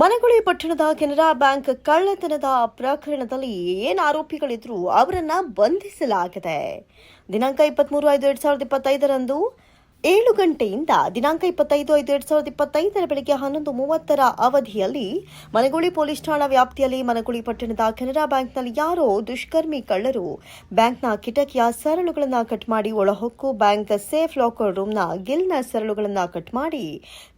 ಮನಗುಳಿ ಪಟ್ಟಣದ ಕೆನರಾ ಬ್ಯಾಂಕ್ ಕಳ್ಳತನದ ಪ್ರಕರಣದಲ್ಲಿ ಏನು ಆರೋಪಿಗಳಿದ್ರು, ಅವರನ್ನ ಬಂಧಿಸಲಾಗಿದೆ. ದಿನಾಂಕ ಇಪ್ಪತ್ಮೂರು ಐದು ಎರಡು ಸಾವಿರದ ಇಪ್ಪತ್ತೈದರಂದು ಏಳು ಗಂಟೆಯಿಂದ ದಿನಾಂಕ ಇಪ್ಪತ್ತೈದು ಐದು ಎರಡ್ ಸಾವಿರದ ಇಪ್ಪತ್ತೈದರ ಬೆಳಗ್ಗೆ ಹನ್ನೊಂದು ಮೂವತ್ತರ ಅವಧಿಯಲ್ಲಿ ಮನಗುಳಿ ಪೊಲೀಸ್ ಠಾಣಾ ವ್ಯಾಪ್ತಿಯಲ್ಲಿ ಮನಗುಳಿ ಪಟ್ಟಣದ ಕೆನರಾ ಬ್ಯಾಂಕ್ನಲ್ಲಿ ಯಾರೋ ದುಷ್ಕರ್ಮಿ ಕಳ್ಳರು ಬ್ಯಾಂಕ್ನ ಕಿಟಕಿಯ ಸರಳುಗಳನ್ನು ಕಟ್ ಮಾಡಿ ಒಳಹೊಕ್ಕು ಬ್ಯಾಂಕ್ ಸೇಫ್ ಲಾಕರ್ ರೂಮ್ನ ಗಿಲ್ನ ಸರಳುಗಳನ್ನು ಕಟ್ ಮಾಡಿ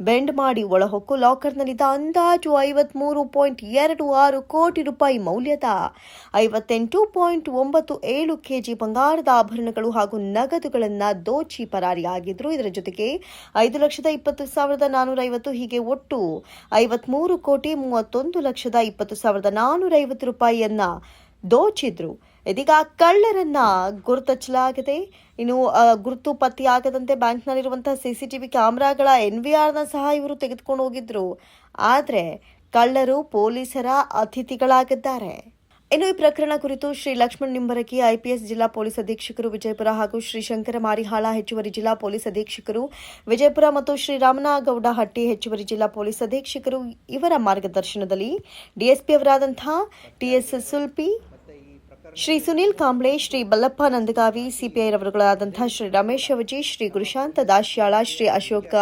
ಬೆಂಡ್ ಮಾಡಿ ಒಳಹೊಕ್ಕು ಲಾಕರ್ನಲ್ಲಿದ್ದ ಅಂದಾಜು ಐವತ್ಮೂರು ಪಾಯಿಂಟ್ ಎರಡು ಆರು ಕೋಟಿ ರೂಪಾಯಿ ಮೌಲ್ಯದ ಐವತ್ತೆಂಟು ಪಾಯಿಂಟ್ ಒಂಬತ್ತು ಏಳು ಕೆಜಿ ಬಂಗಾರದ ಆಭರಣಗಳು ಹಾಗೂ ನಗದುಗಳನ್ನು ದೋಚಿ ಪರಾರಿಯಾಗಿದ್ರು. ಇದರ ಜೊತೆಗೆ ಐದು ಲಕ್ಷದ ಇಪ್ಪತ್ತು ಸಾವಿರದ ನಾನೂರ ಐವತ್ತು ಹೀಗೆ ಒಟ್ಟು ಐವತ್ಮೂರು ಕೋಟಿ ಮೂವತ್ತೊಂದು ಲಕ್ಷದ ಇಪ್ಪತ್ತು ಸಾವಿರದ ನಾನೂರ ಐವತ್ತು ರೂಪಾಯಿಯನ್ನ ದೋಚಿದ್ರು. ಇದೀಗ ಕಳ್ಳರನ್ನ ಗುರುತಚ್ಚಲಾಗಿದೆ ಇನ್ನು ಗುರುತು ಪತ್ತೆಯಾಗದಂತೆ ಬ್ಯಾಂಕ್ನಲ್ಲಿರುವಂತಹ ಸಿಸಿಟಿವಿ ಕ್ಯಾಮೆರಾಗಳ ಆರ್ನ ಸಹ ಇವರು ತೆಗೆದುಕೊಂಡು ಹೋಗಿದ್ರು. ಆದ್ರೆ ಕಳ್ಳರು ಪೊಲೀಸರ ಅತಿಥಿಗಳಾಗಿದ್ದಾರೆ. ಇನ್ನು ಈ ಪ್ರಕರಣ ಕುರಿತು ಶ್ರೀ ಲಕ್ಷ್ಮಣ್ ನಿಂಬರಕಿ ಐಪಿಎಸ್ ಜಿಲ್ಲಾ ಪೊಲೀಸ್ ಅಧೀಕ್ಷಕರು ವಿಜಯಪುರ ಹಾಗೂ ಶ್ರೀ ಶಂಕರ ಮಾರಿಹಾಳ ಹೆಚ್ಚುವರಿ ಜಿಲ್ಲಾ ಪೊಲೀಸ್ ಅಧೀಕ್ಷಕರು ವಿಜಯಪುರ ಮತ್ತು ಶ್ರೀ ರಾಮನಗೌಡ ಹಟ್ಟಿ ಹೆಚ್ಚುವರಿ ಜಿಲ್ಲಾ ಪೊಲೀಸ್ ಅಧೀಕ್ಷಕರು ಇವರ ಮಾರ್ಗದರ್ಶನದಲ್ಲಿ ಡಿಎಸ್ಪಿ ಅವರಾದಂತಹ ಟಿಎಸ್ ಸುಲ್ಪಿ ಶ್ರೀ ಸುನೀಲ್ ಕಾಂಬ್ಳೆ, ಶ್ರೀ ಬಲ್ಲಪ್ಪ ನಂದಗಾವಿ, ಸಿಪಿಐ ರವರುಗಳಾದಂತಹ ಶ್ರೀ ರಮೇಶ್ ಅವಜಿ, ಶ್ರೀ ಗುರುಶಾಂತ ದಾಶ್ಯಾಳ ಶ್ರೀ ಅಶೋಕ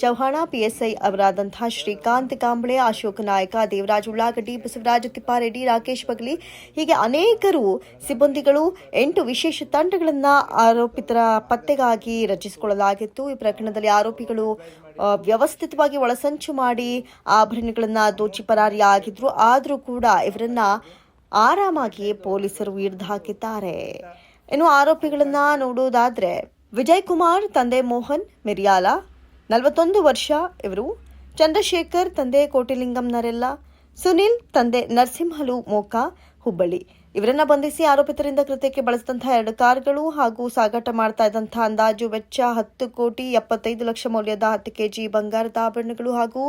ಚೌಹಾಣ ಪಿಎಸ್ಐ ಅವರಾದಂತಹ ಶ್ರೀಕಾಂತ್ ಕಾಂಬ್ಳೆ, ಅಶೋಕ ನಾಯಕ, ದೇವರಾಜ್ ಉಳ್ಳಾಗಡ್ಡಿ, ಬಸವರಾಜ ತಿಪ್ಪಾರೆಡ್ಡಿ, ರಾಕೇಶ್ ಬಗ್ಲಿ ಹೀಗೆ ಅನೇಕರು ಸಿಬ್ಬಂದಿಗಳು ಎಂಟು ವಿಶೇಷ ತಂಡಗಳನ್ನ ಆರೋಪಿತರ ಪತ್ತೆಗಾಗಿ ರಚಿಸಿಕೊಳ್ಳಲಾಗಿತ್ತು. ಈ ಪ್ರಕರಣದಲ್ಲಿ ಆರೋಪಿಗಳು ವ್ಯವಸ್ಥಿತವಾಗಿ ಒಳಸಂಚು ಮಾಡಿ ಆಭರಣಗಳನ್ನು ದೋಚಿ ಪರಾರಿಯಾಗಿದ್ರು. ಆದರೂ ಕೂಡ ಇವರನ್ನ ಆರಾಮಾಗಿ ಪೊಲೀಸರು ಹಾಕಿದ್ದಾರೆ. ಇನ್ನು ಆರೋಪಿಗಳನ್ನ ನೋಡುವುದಾದ್ರೆ ವಿಜಯ್ ಕುಮಾರ್ ತಂದೆ ಮೋಹನ್, ಮಿರಿಯಾಲ, ನಲವತ್ತೊಂದು ವರ್ಷ ಇವರು, ಚಂದ್ರಶೇಖರ್, ತಂದೆ ಕೋಟಿಲಿಂಗಂನರೆಲ್ಲ ಸುನಿಲ್, ತಂದೆ ನರಸಿಂಹಲು ಮೋಕ ಹುಬ್ಬಳ್ಳಿ. ಇವರನ್ನ ಬಂಧಿಸಿ ಆರೋಪಿತರಿಂದ ಕೃತ್ಯಕ್ಕೆ ಬಳಸಿದಂತಹ ಎರಡು ಕಾರ್ಗಳು ಹಾಗೂ ಸಾಗಾಟ ಮಾಡ್ತಾ ಇದ್ದಂತಹ ಅಂದಾಜು ವೆಚ್ಚ ಹತ್ತು ಕೋಟಿ ಎಪ್ಪತ್ತೈದು ಲಕ್ಷ ಮೌಲ್ಯದ ಹತ್ತು ಕೆಜಿ ಬಂಗಾರದ ಆಭರಣಗಳು ಹಾಗೂ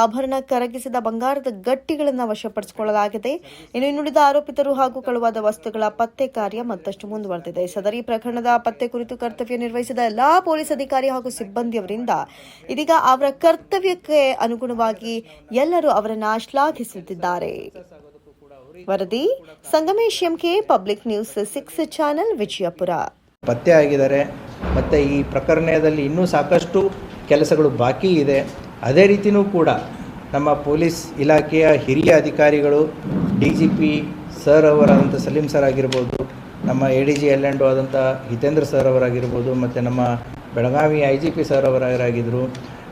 ಆಭರಣ ಕರಗಿಸಿದ ಬಂಗಾರದ ಗಟ್ಟಿಗಳನ್ನು ವಶಪಡಿಸಿಕೊಳ್ಳಲಾಗಿದೆ. ಇನ್ನು ಇನ್ನುಳಿದ ಆರೋಪಿತರು ಹಾಗೂ ಕಳುವಾದ ವಸ್ತುಗಳ ಪತ್ತೆ ಕಾರ್ಯ ಮತ್ತಷ್ಟು ಮುಂದುವರೆದಿದೆ. ಸದರಿ ಪ್ರಕರಣದ ಪತ್ತೆ ಕುರಿತು ಕರ್ತವ್ಯ ನಿರ್ವಹಿಸಿದ ಎಲ್ಲಾ ಪೊಲೀಸ್ ಅಧಿಕಾರಿ ಹಾಗೂ ಸಿಬ್ಬಂದಿಯವರಿಂದ ಇದೀಗ ಅವರ ಕರ್ತವ್ಯಕ್ಕೆ ಅನುಗುಣವಾಗಿ ಎಲ್ಲರೂ ಅವರನ್ನು ಶ್ಲಾಘಿಸುತ್ತಿದ್ದಾರೆ ವರದಿ Sangamesh MK public news six channel Vijayapura. ಪತ್ತೆ ಆಗಿದ್ದಾರೆ. ಮತ್ತು ಈ ಪ್ರಕರಣದಲ್ಲಿ ಇನ್ನೂ ಸಾಕಷ್ಟು ಕೆಲಸಗಳು ಬಾಕಿ ಇದೆ. ಅದೇ ರೀತಿಯೂ ಕೂಡ ನಮ್ಮ ಪೊಲೀಸ್ ಇಲಾಖೆಯ ಹಿರಿಯ ಅಧಿಕಾರಿಗಳು, ಡಿ ಜಿ ಪಿ ಸರ್ ಅವರಾದಂಥ ಸಲೀಂ ಸರ್ ಆಗಿರ್ಬೋದು, ನಮ್ಮ A D G L and ಆದಂಥ ಹಿತೇಂದ್ರ ಸರ್ ಅವರಾಗಿರ್ಬೋದು, ಮತ್ತು ನಮ್ಮ Belagavi I G P sir ಅವರಾಗಿದ್ದರು.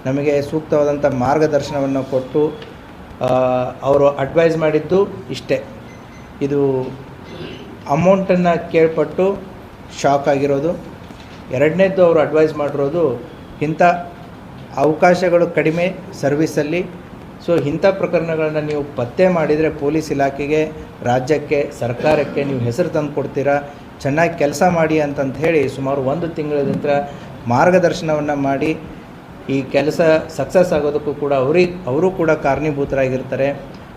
ನಮಗೆ ಸೂಕ್ತವಾದಂಥ ಮಾರ್ಗದರ್ಶನವನ್ನು ಕೊಟ್ಟು ಅವರು ಅಡ್ವೈಸ್ ಮಾಡಿದ್ದು ಇಷ್ಟೇ. ಇದು ಅಮೌಂಟನ್ನು ಕೇಳ್ಪಟ್ಟು ಶಾಕ್ ಆಗಿರೋದು. ಎರಡನೇದ್ದು ಅವರು ಅಡ್ವೈಸ್ ಮಾಡಿರೋದು ಇಂಥ ಅವಕಾಶಗಳು ಕಡಿಮೆ ಸರ್ವಿಸಲ್ಲಿ ಸೊ ಇಂಥ ಪ್ರಕರಣಗಳನ್ನ ನೀವು ಪತ್ತೆ ಮಾಡಿದರೆ ಪೊಲೀಸ್ ಇಲಾಖೆಗೆ, ರಾಜ್ಯಕ್ಕೆ, ಸರ್ಕಾರಕ್ಕೆ ನೀವು ಹೆಸರು ತಂದು ಕೊಡ್ತೀರಾ? ಚೆನ್ನಾಗಿ ಕೆಲಸ ಮಾಡಿ ಅಂತಂಥೇಳಿ ಸುಮಾರು ಒಂದು ತಿಂಗಳ ನಂತರ ಮಾರ್ಗದರ್ಶನವನ್ನು ಮಾಡಿ ಈ ಕೆಲಸ ಸಕ್ಸಸ್ ಆಗೋದಕ್ಕೂ ಕೂಡ ಅವ್ರಿಗೆ ಅವರು ಕೂಡ ಕಾರಣೀಭೂತರಾಗಿರ್ತಾರೆ.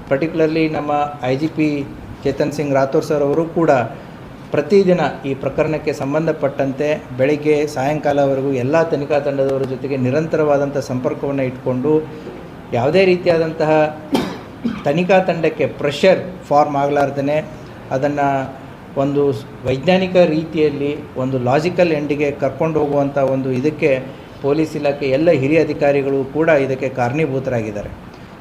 ಪರ್ಟಿಕ್ಯುಲರ್ಲಿ ನಮ್ಮ I G P Chetan Singh Rathore sir ಅವರು ಕೂಡ ಪ್ರತಿದಿನ ಈ ಪ್ರಕರಣಕ್ಕೆ ಸಂಬಂಧಪಟ್ಟಂತೆ ಬೆಳಿಗ್ಗೆ ಸಾಯಂಕಾಲವರೆಗೂ ಎಲ್ಲ ತನಿಖಾ ತಂಡದವರ ಜೊತೆಗೆ ನಿರಂತರವಾದಂಥ ಸಂಪರ್ಕವನ್ನು ಇಟ್ಕೊಂಡು ಯಾವುದೇ ರೀತಿಯಾದಂತಹ ತನಿಖಾ ತಂಡಕ್ಕೆ ಪ್ರೆಷರ್ ಫಾರ್ಮ್ ಆಗಲಾರ್ದೇ ಅದನ್ನು ಒಂದು ವೈಜ್ಞಾನಿಕ ರೀತಿಯಲ್ಲಿ ಒಂದು ಲಾಜಿಕಲ್ ಎಂಡಿಗೆ ಕರ್ಕೊಂಡು ಹೋಗುವಂಥ ಒಂದು ಇದಕ್ಕೆ ಪೊಲೀಸ್ ಇಲಾಖೆ ಎಲ್ಲ ಹಿರಿಯ ಅಧಿಕಾರಿಗಳು ಕೂಡ ಇದಕ್ಕೆ ಕಾರಣೀಭೂತರಾಗಿದ್ದಾರೆ.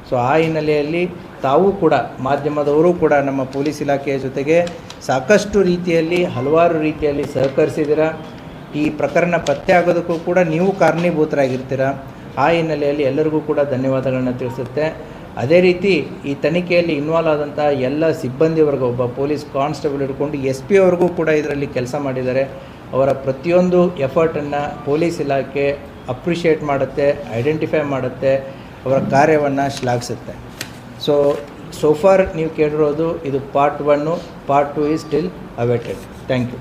ಸೊ ಆ ಹಿನ್ನೆಲೆಯಲ್ಲಿ ತಾವು ಕೂಡ, ಮಾಧ್ಯಮದವರು ಕೂಡ ನಮ್ಮ ಪೊಲೀಸ್ ಇಲಾಖೆಯ ಜೊತೆಗೆ ಸಾಕಷ್ಟು ರೀತಿಯಲ್ಲಿ, ಹಲವಾರು ರೀತಿಯಲ್ಲಿ ಸಹಕರಿಸಿದ್ದೀರ? ಈ ಪ್ರಕರಣ ಪತ್ತೆ ಆಗೋದಕ್ಕೂ ಕೂಡ ನೀವು ಕಾರಣೀಭೂತರಾಗಿರ್ತೀರ? ಆ ಹಿನ್ನೆಲೆಯಲ್ಲಿ ಎಲ್ಲರಿಗೂ ಕೂಡ ಧನ್ಯವಾದಗಳನ್ನು ತಿಳಿಸುತ್ತೆ. ಅದೇ ರೀತಿ ಈ ತನಿಖೆಯಲ್ಲಿ ಇನ್ವಾಲ್ವ್ ಆದಂಥ ಎಲ್ಲ ಸಿಬ್ಬಂದಿವರೆಗೂ, ಒಬ್ಬ ಪೊಲೀಸ್ ಕಾನ್ಸ್ಟೇಬಲ್ ಹಿಡ್ಕೊಂಡು ಎಸ್ ಪಿ ಅವ್ರಿಗೂ ಕೂಡ ಇದರಲ್ಲಿ ಕೆಲಸ ಮಾಡಿದ್ದಾರೆ. ಅವರ ಪ್ರತಿಯೊಂದು ಎಫರ್ಟನ್ನು ಪೊಲೀಸ್ ಇಲಾಖೆ ಅಪ್ರಿಷಿಯೇಟ್ ಮಾಡುತ್ತೆ ಐಡೆಂಟಿಫೈ ಮಾಡುತ್ತೆ, ಅವರ ಕಾರ್ಯವನ್ನು ಶ್ಲಾಘಿಸುತ್ತೆ. ಸೊ ಸೋಫಾರ್ ನೀವು ಕೇಳಿರೋದು ಇದು part one part two is still awaited thank you